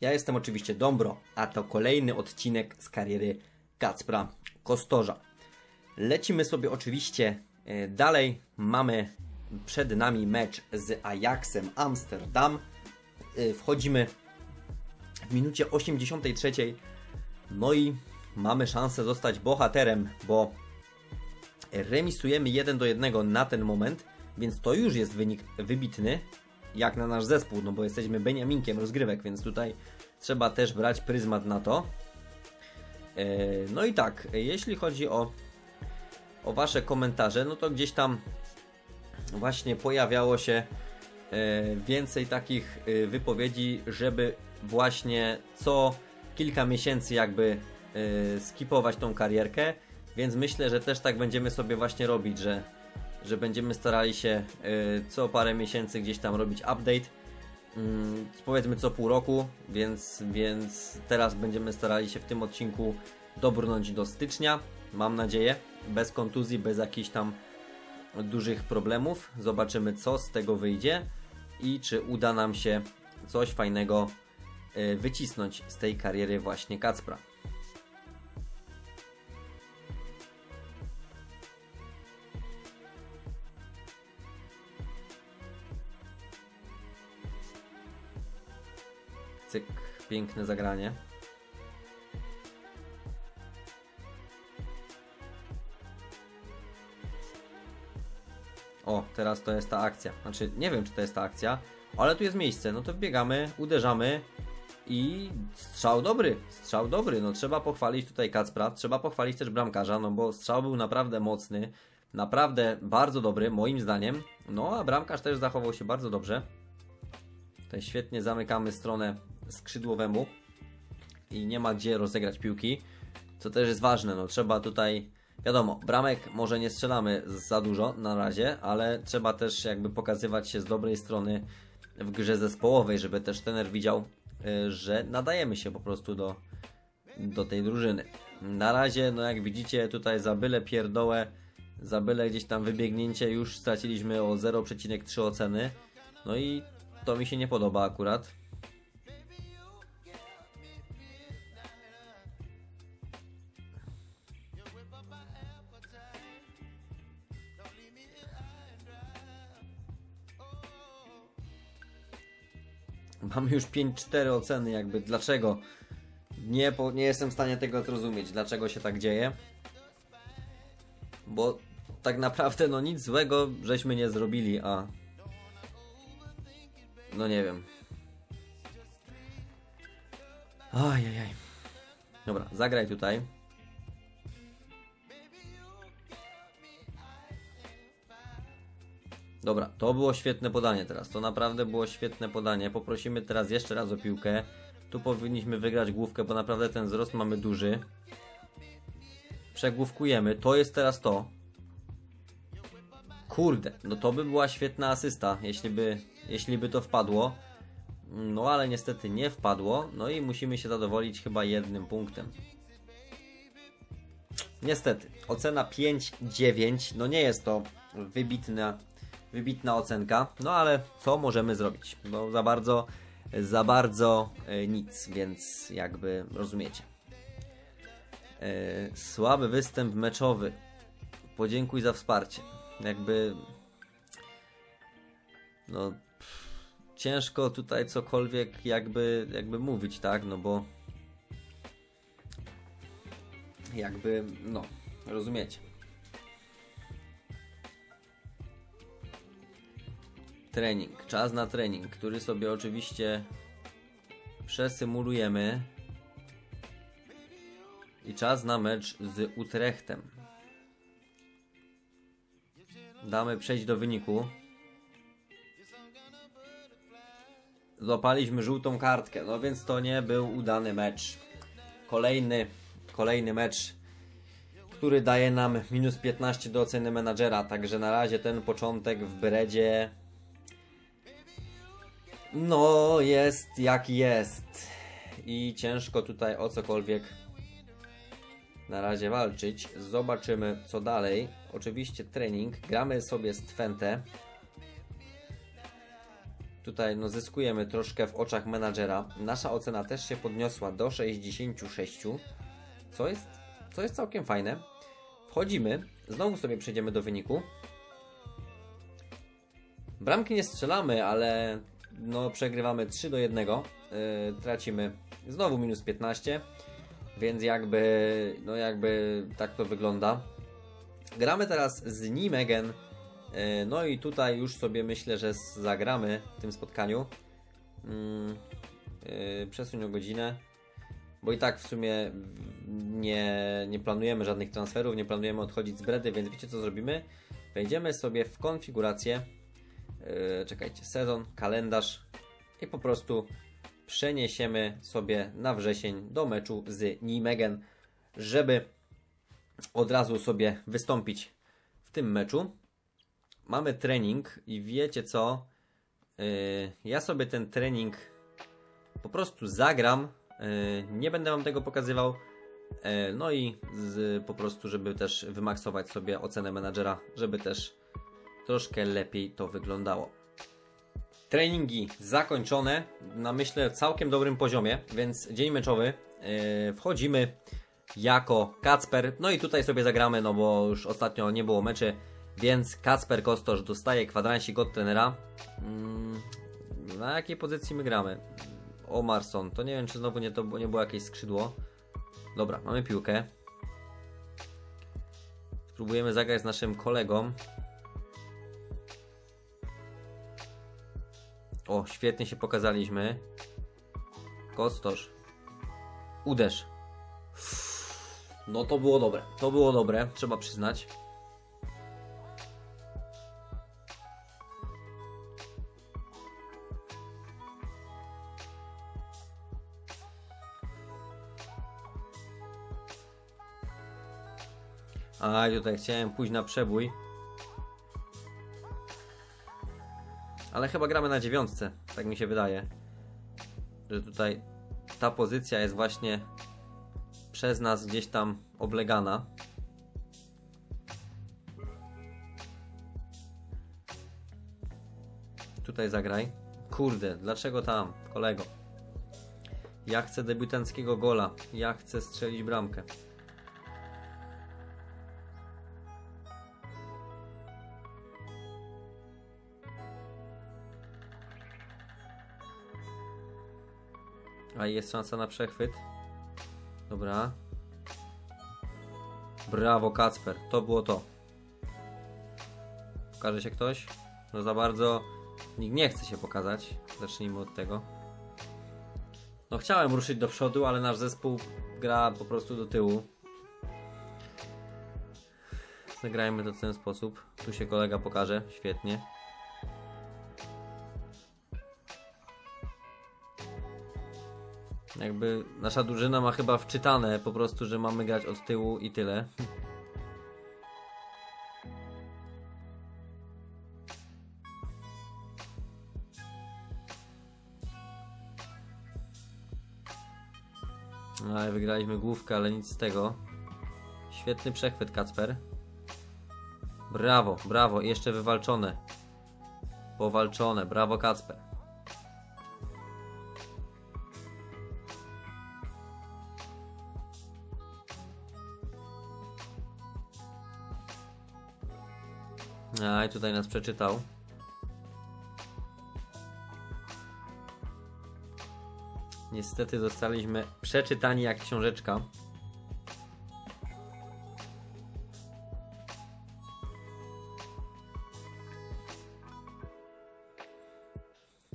Ja jestem oczywiście Dombro, a to kolejny odcinek z kariery Kacpra Kostorza. Lecimy sobie oczywiście e, dalej. Mamy przed nami mecz z Ajaxem Amsterdam. E, Wchodzimy w minucie 83. No i mamy szansę zostać bohaterem, bo remisujemy 1 do 1 na ten moment, więc to już jest wynik wybitny, jak na nasz zespół, no bo jesteśmy Beniaminkiem rozgrywek, więc tutaj trzeba też brać pryzmat na to. E, No i tak, jeśli chodzi o, o Wasze komentarze, no to gdzieś tam właśnie pojawiało się e, więcej takich e, wypowiedzi, żeby właśnie co kilka miesięcy jakby skipować tą karierkę, więc myślę, że też tak będziemy sobie właśnie robić, że, że będziemy starali się e, co parę miesięcy gdzieś tam robić update, mm, powiedzmy co pół roku, więc, więc teraz będziemy starali się w tym odcinku dobrnąć do stycznia, mam nadzieję, bez kontuzji, bez jakichś tam dużych problemów. Zobaczymy, co z tego wyjdzie i czy uda nam się coś fajnego y, wycisnąć z tej kariery właśnie Kacpra. Piękne zagranie. O, teraz to jest ta akcja. Znaczy, nie wiem, czy to jest ta akcja, ale tu jest miejsce. No to wbiegamy, uderzamy i strzał dobry. Strzał dobry. No trzeba pochwalić tutaj Kacpra, trzeba pochwalić też bramkarza, no bo strzał był naprawdę mocny, naprawdę bardzo dobry, moim zdaniem. No, a bramkarz też zachował się bardzo dobrze. Tutaj świetnie zamykamy stronę skrzydłowemu i nie ma gdzie rozegrać piłki, co też jest ważne. No trzeba tutaj Wiadomo, bramek może nie strzelamy za dużo na razie, ale trzeba też jakby pokazywać się z dobrej strony w grze zespołowej, żeby też trener widział, y, że nadajemy się po prostu do, do tej drużyny. Na razie, no jak widzicie, tutaj za byle pierdołę, za byle gdzieś tam wybiegnięcie już straciliśmy o 0,3 oceny. No i to mi się nie podoba akurat. Mamy już 5-4 oceny, jakby dlaczego. Nie, po, nie jestem w stanie tego zrozumieć, dlaczego się tak dzieje. Bo tak naprawdę, no nic złego żeśmy nie zrobili, a. No nie wiem. Ajajaj. Dobra, zagraj tutaj. Dobra, to było świetne podanie teraz. To naprawdę było świetne podanie. Poprosimy teraz jeszcze raz o piłkę. Tu powinniśmy wygrać główkę, bo naprawdę ten wzrost mamy duży. Przegłówkujemy. To jest teraz to. Kurde, no to by była świetna asysta, jeśli by, jeśli by to wpadło. No ale niestety nie wpadło. No i musimy się zadowolić chyba jednym punktem. Niestety, ocena 5-9. No nie jest to wybitna wybitna ocenka, no ale co możemy zrobić? No za bardzo, za bardzo e, nic, więc jakby rozumiecie. E, słaby występ meczowy. Podziękuj za wsparcie. Jakby no pff, ciężko tutaj cokolwiek jakby jakby mówić, tak? No bo jakby no, rozumiecie. Trening, czas na trening, który sobie oczywiście przesymulujemy i czas na mecz z Utrechtem. Damy przejść do wyniku. Złapaliśmy żółtą kartkę, no więc to nie był udany mecz. Kolejny, kolejny mecz, który daje nam minus 15 do oceny menadżera, także na razie ten początek w Bredzie no, jest jak jest. I ciężko tutaj o cokolwiek na razie walczyć. Zobaczymy co dalej. Oczywiście trening. Gramy sobie z Twente. Tutaj no, zyskujemy troszkę w oczach menadżera. Nasza ocena też się podniosła do 66, co jest, co jest całkiem fajne. Wchodzimy, znowu sobie przejdziemy do wyniku. Bramki nie strzelamy, ale no, przegrywamy 3 do 1. Yy, tracimy znowu minus 15, więc jakby, no jakby tak to wygląda. Gramy teraz z Nimegen. Yy, No i tutaj już sobie myślę, że zagramy w tym spotkaniu. Yy, o godzinę. Bo i tak w sumie nie, nie planujemy żadnych transferów, nie planujemy odchodzić z Bredy, więc wiecie co zrobimy? Wejdziemy sobie w konfigurację. Yy, czekajcie, sezon, kalendarz i po prostu przeniesiemy sobie na wrzesień do meczu z Nijmegen, żeby od razu sobie wystąpić w tym meczu. Mamy trening i wiecie co? Yy, ja sobie ten trening po prostu zagram. Yy, nie będę wam tego pokazywał. Yy, no i z, po prostu, żeby też wymaksować sobie ocenę menadżera, żeby też troszkę lepiej to wyglądało. Treningi zakończone na myślę całkiem dobrym poziomie, więc dzień meczowy. Yy, wchodzimy jako Kacper. No i tutaj sobie zagramy, no bo już ostatnio nie było meczy, więc Kacper Kostosz dostaje kwadransik od trenera. Mm, na jakiej pozycji my gramy? Omarson, to nie wiem czy znowu nie, to nie było jakieś skrzydło. Dobra, mamy piłkę. Spróbujemy zagrać z naszym kolegą. O, świetnie się pokazaliśmy. Kostosz. Uderz. No to było dobre. To było dobre, trzeba przyznać. A tutaj chciałem pójść na przebój. Ale chyba gramy na dziewiątce, tak mi się wydaje. Że tutaj ta pozycja jest właśnie przez nas gdzieś tam oblegana. Tutaj zagraj. Kurde, dlaczego tam, kolego? Ja chcę debiutanckiego gola. Ja chcę strzelić bramkę. A jest szansa na przechwyt. Dobra. Brawo, Kacper. To było to. Pokaże się ktoś? No za bardzo nikt nie chce się pokazać. Zacznijmy od tego. No chciałem ruszyć do przodu, ale nasz zespół gra po prostu do tyłu. Zagrajmy to w ten sposób. Tu się kolega pokaże. Świetnie. Jakby nasza drużyna ma chyba wczytane po prostu, że mamy grać od tyłu i tyle. No, Ale wygraliśmy główkę, ale nic z tego. Świetny przechwyt, Kacper. Brawo, brawo, jeszcze wywalczone. Powalczone, brawo, Kacper. A i tutaj nas przeczytał. Niestety zostaliśmy przeczytani jak książeczka.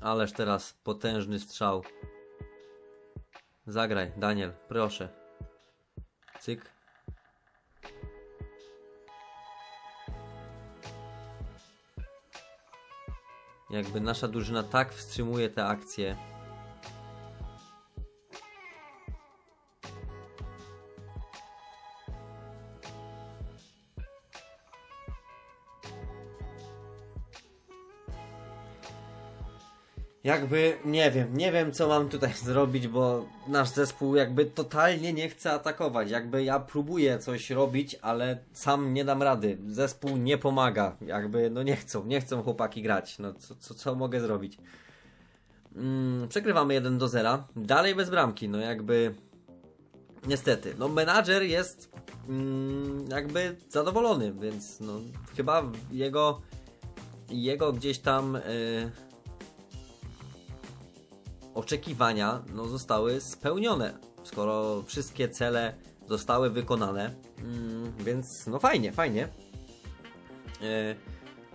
Ależ teraz potężny strzał. Zagraj, Daniel, proszę. Cyk. Jakby nasza drużyna tak wstrzymuje te akcje. Jakby nie wiem, nie wiem co mam tutaj zrobić, bo nasz zespół jakby totalnie nie chce atakować. Jakby ja próbuję coś robić, ale sam nie dam rady. Zespół nie pomaga. Jakby no nie chcą, nie chcą chłopaki grać. No co, co, co mogę zrobić? Mm, przegrywamy 1 do 0. Dalej bez bramki, no jakby... Niestety, no menadżer jest mm, jakby zadowolony, więc no chyba jego jego gdzieś tam y, oczekiwania no, zostały spełnione, skoro wszystkie cele zostały wykonane, mm, więc no fajnie, fajnie. Y,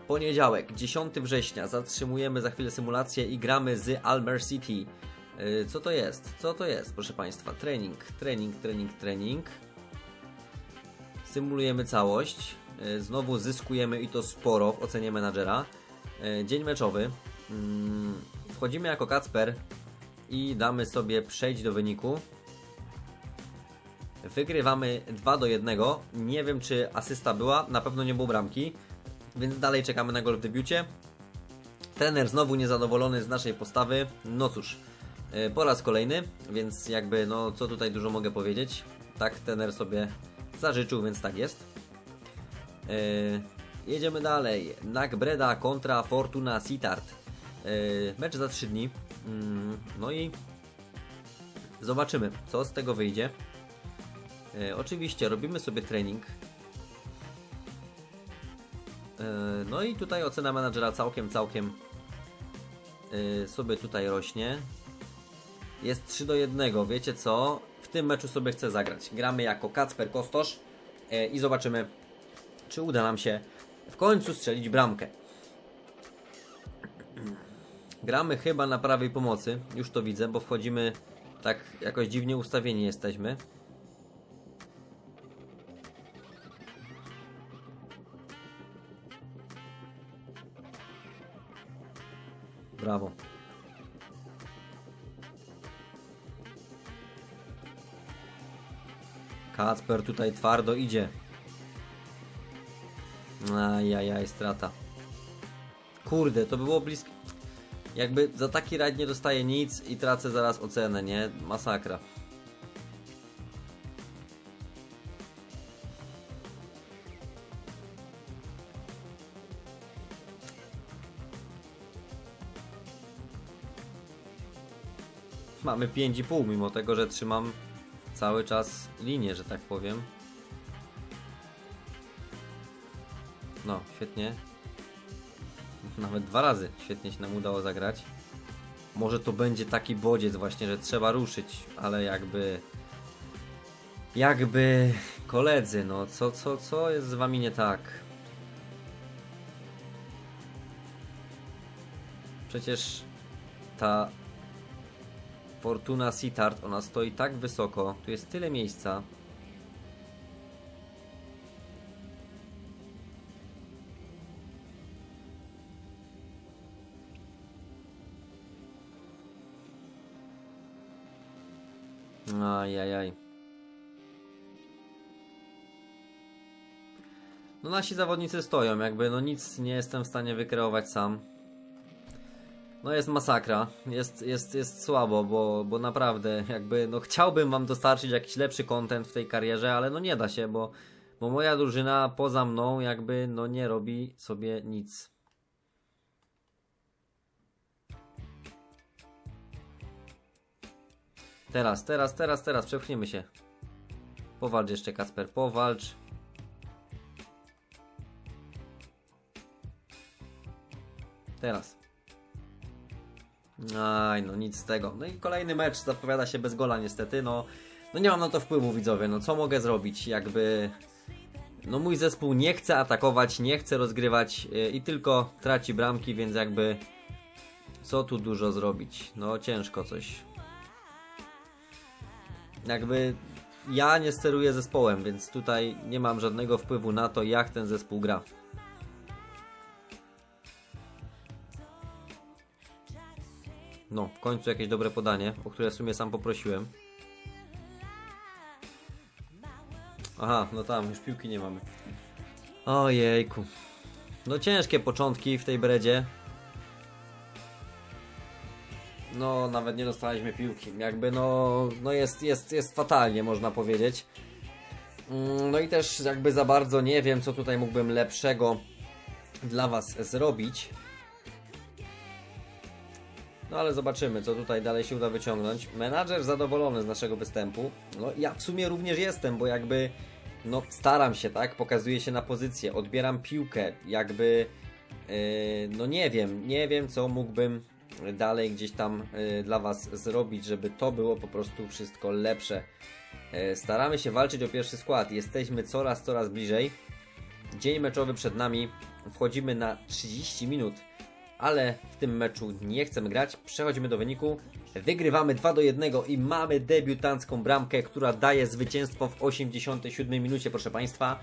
poniedziałek, 10 września, zatrzymujemy za chwilę symulację i gramy z Almer City. Y, co to jest? Co to jest, proszę Państwa? Trening, trening, trening, trening. Symulujemy całość. Y, Znowu zyskujemy i to sporo w ocenie menadżera. Dzień meczowy. Mm, Wchodzimy jako Kacper i damy sobie przejść do wyniku. Wygrywamy 2 do 1. Nie wiem czy asysta była, na pewno nie było bramki, więc dalej czekamy na gol w debiucie. Trener znowu niezadowolony z naszej postawy. No cóż, y, po raz kolejny, więc jakby no co tutaj dużo mogę powiedzieć. Tak trener sobie zażyczył, więc tak jest. Yy, jedziemy dalej. Nagbreda kontra Fortuna Sitart. Yy, mecz za 3 dni. Yy, no i zobaczymy, co z tego wyjdzie. Yy, oczywiście robimy sobie trening. Yy, no i tutaj ocena menadżera całkiem, całkiem yy, sobie tutaj rośnie. Jest 3 do 1. Wiecie co? W tym meczu sobie chcę zagrać. Gramy jako Kacper Kostosz i zobaczymy, czy uda nam się w końcu strzelić bramkę. Gramy chyba na prawej pomocy, już to widzę, bo wchodzimy tak jakoś dziwnie ustawieni jesteśmy. Brawo. Kacper tutaj twardo idzie. Ajajaj, strata. Kurde, to by było blisko. Jakby za taki rajd nie dostaję nic i tracę zaraz ocenę, nie? Masakra. Mamy 5,5 mimo tego, że trzymam cały czas linię, że tak powiem. No, świetnie. Nawet dwa razy świetnie się nam udało zagrać. Może to będzie taki bodziec właśnie, że trzeba ruszyć, ale jakby... Jakby... Koledzy, no co, co, co jest z wami nie tak? Przecież ta Fortuna Sitart, ona stoi tak wysoko, tu jest tyle miejsca. Ajajaj. No nasi zawodnicy stoją, jakby no nic nie jestem w stanie wykreować sam. No jest masakra, jest, jest, jest słabo, bo, bo naprawdę jakby no chciałbym wam dostarczyć jakiś lepszy content w tej karierze, ale no nie da się, bo, bo moja drużyna poza mną jakby no nie robi sobie nic. Teraz, teraz, teraz, teraz, przepchniemy się. Powalcz jeszcze, Kasper, powalcz. Teraz. Aj, no nic z tego. No i kolejny mecz zapowiada się bez gola niestety, no. No nie mam na to wpływu, widzowie, no co mogę zrobić? Jakby... No mój zespół nie chce atakować, nie chce rozgrywać yy, i tylko traci bramki, więc jakby... Co tu dużo zrobić? No ciężko coś jakby ja nie steruję zespołem, więc tutaj nie mam żadnego wpływu na to, jak ten zespół gra. No, w końcu jakieś dobre podanie, o które w sumie sam poprosiłem. Aha, no tam, już piłki nie mamy. Ojejku. No ciężkie początki w tej bredzie. No, nawet nie dostaliśmy piłki. Jakby no, no jest, jest, jest fatalnie, można powiedzieć. Mm, No i też jakby za bardzo nie wiem, co tutaj mógłbym lepszego dla Was zrobić. No ale zobaczymy, co tutaj dalej się uda wyciągnąć. Menadżer zadowolony z naszego występu. No ja w sumie również jestem, bo jakby no staram się, tak? Pokazuję się na pozycję, odbieram piłkę, jakby yy, no nie wiem, nie wiem co mógłbym dalej gdzieś tam yy, dla Was zrobić, żeby to było po prostu wszystko lepsze. Yy, staramy się walczyć o pierwszy skład, jesteśmy coraz, coraz bliżej. Dzień meczowy przed nami, wchodzimy na 30 minut, ale w tym meczu nie chcemy grać. Przechodzimy do wyniku. Wygrywamy 2 do 1 i mamy debiutancką bramkę, która daje zwycięstwo w 87 minucie, proszę Państwa.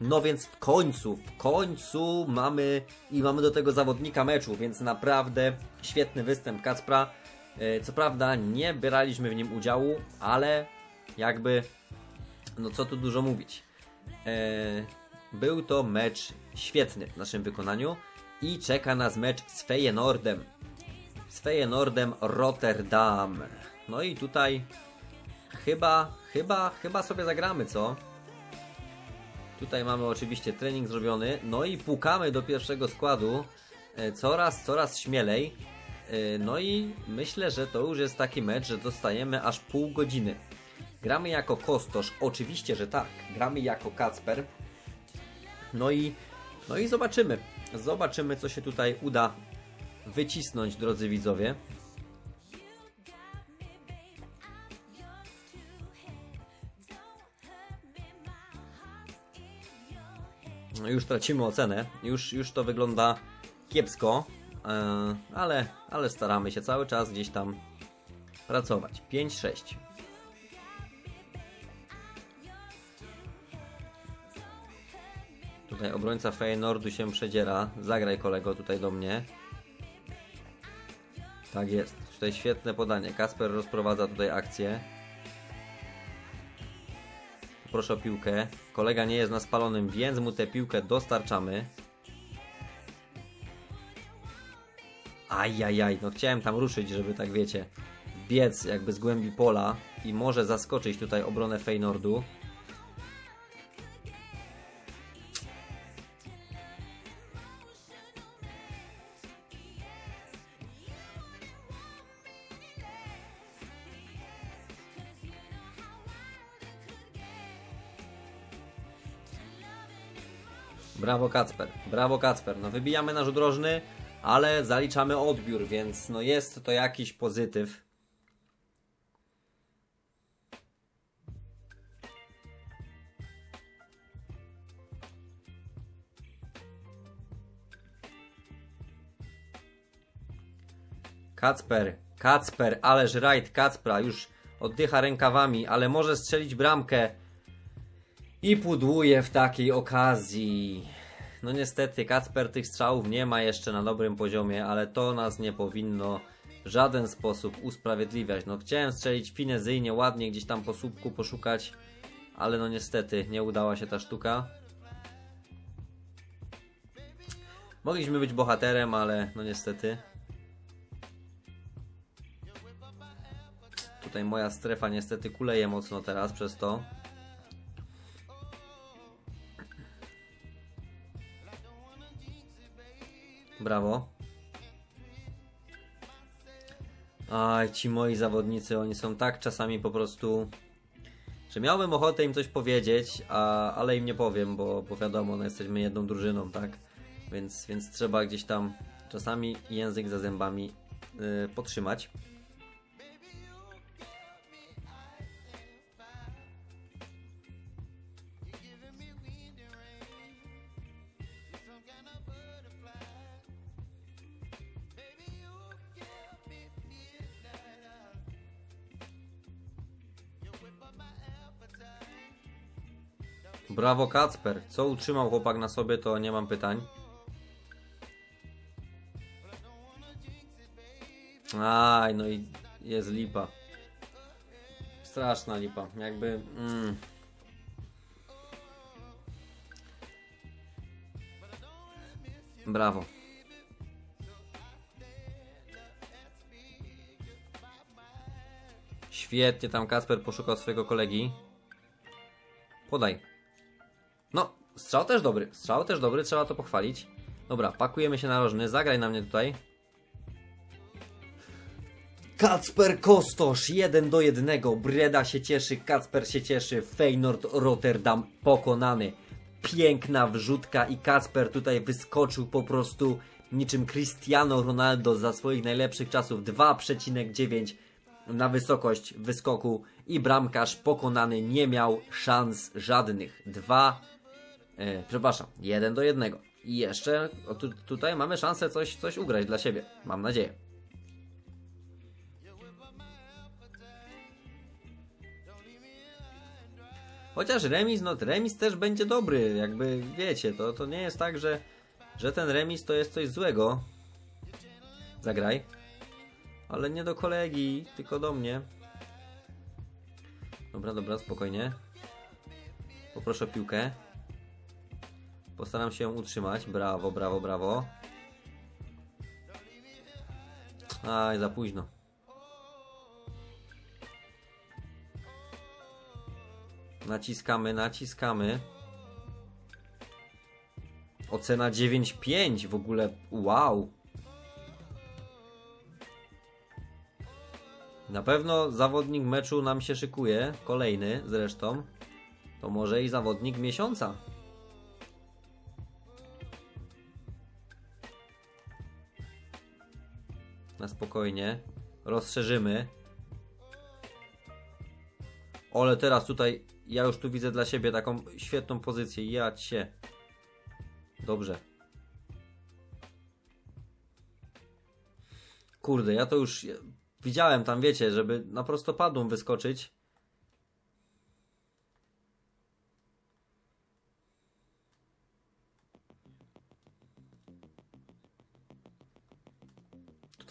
No więc w końcu, w końcu mamy i mamy do tego zawodnika meczu, więc naprawdę świetny występ Kacpra. E, Co prawda nie braliśmy w nim udziału, ale jakby, no co tu dużo mówić. E, Był to mecz świetny w naszym wykonaniu i czeka nas mecz z Feyenoordem. Z Feyenoordem Rotterdam. No i tutaj chyba, chyba, chyba sobie zagramy, co? Tutaj mamy oczywiście trening zrobiony, no i pukamy do pierwszego składu e, coraz, coraz śmielej. E, No i myślę, że to już jest taki mecz, że dostajemy aż pół godziny. Gramy jako Kostosz, oczywiście, że tak. Gramy jako Kacper. No i, no i zobaczymy. Zobaczymy, co się tutaj uda wycisnąć, drodzy widzowie. Już tracimy ocenę. Już, już to wygląda kiepsko, e, ale, ale staramy się cały czas gdzieś tam pracować. 5-6. Tutaj obrońca Feyenoordu się przedziera. Zagraj kolego tutaj do mnie. Tak jest. Tutaj świetne podanie. Kasper rozprowadza tutaj akcję. Proszę o piłkę. Kolega nie jest na spalonym, więc mu tę piłkę dostarczamy. Ajajaj, no chciałem tam ruszyć, żeby tak wiecie, biec jakby z głębi pola i może zaskoczyć tutaj obronę Feynordu. Brawo Kacper, brawo Kacper. No wybijamy nasz drożny, ale zaliczamy odbiór, więc no jest to jakiś pozytyw. Kacper, Kacper, ależ rajd Kacpra już oddycha rękawami, ale może strzelić bramkę. I pudłuje w takiej okazji. No niestety, Kacper tych strzałów nie ma jeszcze na dobrym poziomie, ale to nas nie powinno w żaden sposób usprawiedliwiać. No chciałem strzelić finezyjnie, ładnie gdzieś tam po słupku poszukać, ale no niestety nie udała się ta sztuka. Mogliśmy być bohaterem, ale no niestety. Tutaj moja strefa niestety kuleje mocno teraz przez to. Brawo. Aj, ci moi zawodnicy, oni są tak czasami po prostu, że miałbym ochotę im coś powiedzieć, a, ale im nie powiem, bo, bo wiadomo, no jesteśmy jedną drużyną, tak? Więc, więc trzeba gdzieś tam czasami język za zębami yy, podtrzymać. Brawo Kacper. Co utrzymał chłopak na sobie, to nie mam pytań. Aj, no i jest lipa. Straszna lipa. Jakby. Mm. Brawo. Świetnie tam Kasper poszukał swojego kolegi. Podaj. Strzał też dobry. Strzał też dobry, trzeba to pochwalić. Dobra, pakujemy się na rożny. Zagraj na mnie tutaj. Kacper Kostosz 1 do 1. Breda się cieszy, Kacper się cieszy. Feyenoord Rotterdam pokonany. Piękna wrzutka i Kacper tutaj wyskoczył po prostu niczym Cristiano Ronaldo za swoich najlepszych czasów 2,9 na wysokość wyskoku i bramkarz pokonany nie miał szans żadnych. 2 e, przepraszam, 1 do 1. I jeszcze tu, tutaj mamy szansę coś, coś ugrać dla siebie. Mam nadzieję. Chociaż remis, no remis też będzie dobry, jakby wiecie, to, to nie jest tak, że, że ten remis to jest coś złego. Zagraj. Ale nie do kolegi, tylko do mnie. Dobra, dobra, spokojnie. Poproszę o piłkę. Postaram się utrzymać. Brawo, brawo, brawo. Aj, za późno. Naciskamy, naciskamy. Ocena 9,5 w ogóle. Wow. Na pewno zawodnik meczu nam się szykuje. Kolejny zresztą. To może i zawodnik miesiąca. Na spokojnie. Rozszerzymy. Ale teraz tutaj ja już tu widzę dla siebie taką świetną pozycję. Ja cię. Dobrze. Kurde, ja to już widziałem tam, wiecie, żeby na prostopadłą wyskoczyć.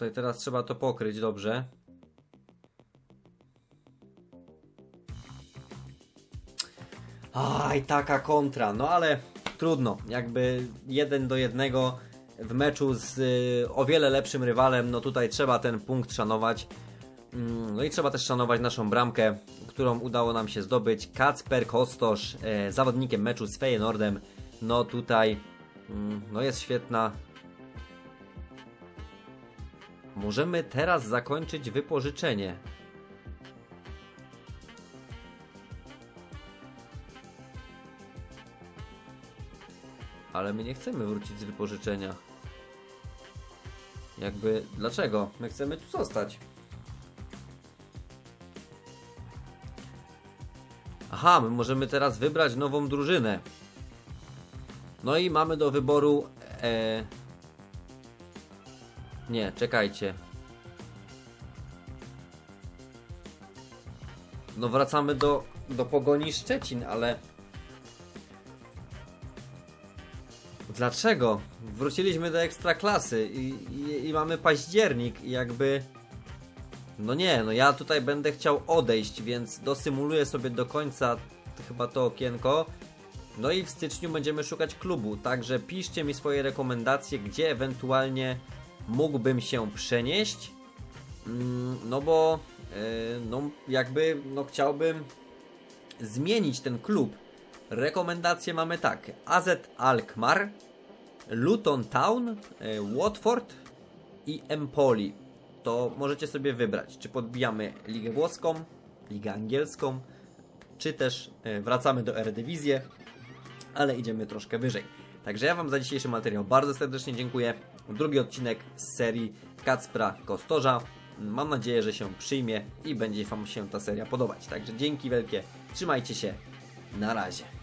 Tutaj teraz trzeba to pokryć dobrze. Aj, taka kontra, no ale trudno. Jakby jeden do jednego w meczu z y, o wiele lepszym rywalem, no tutaj trzeba ten punkt szanować. Mm, No i trzeba też szanować naszą bramkę, którą udało nam się zdobyć. Kacper Kostosz, e, zawodnikiem meczu z Feyenoordem. No tutaj, mm, no jest świetna. Możemy teraz zakończyć wypożyczenie. Ale my nie chcemy wrócić z wypożyczenia. Jakby, dlaczego? My chcemy tu zostać. Aha, my możemy teraz wybrać nową drużynę. No i mamy do wyboru. E... Nie, czekajcie. No wracamy do, do Pogoni Szczecin, ale... Dlaczego? Wróciliśmy do ekstraklasy i, i, i mamy październik i jakby... No nie, no ja tutaj będę chciał odejść, więc dosymuluję sobie do końca chyba to okienko. No i w styczniu będziemy szukać klubu, także piszcie mi swoje rekomendacje, gdzie ewentualnie mógłbym się przenieść. Mm, No bo yy, no jakby no chciałbym zmienić ten klub. Rekomendacje mamy tak: AZ Alkmaar, Luton Town, y, Watford i Empoli. To możecie sobie wybrać, czy podbijamy Ligę Włoską, Ligę Angielską, czy też y, wracamy do Eredivisie, ale idziemy troszkę wyżej. Także ja Wam za dzisiejszy materiał bardzo serdecznie dziękuję. Drugi odcinek z serii Kacpra Kostorza. Mam nadzieję, że się przyjmie i będzie Wam się ta seria podobać. Także dzięki wielkie, trzymajcie się, na razie.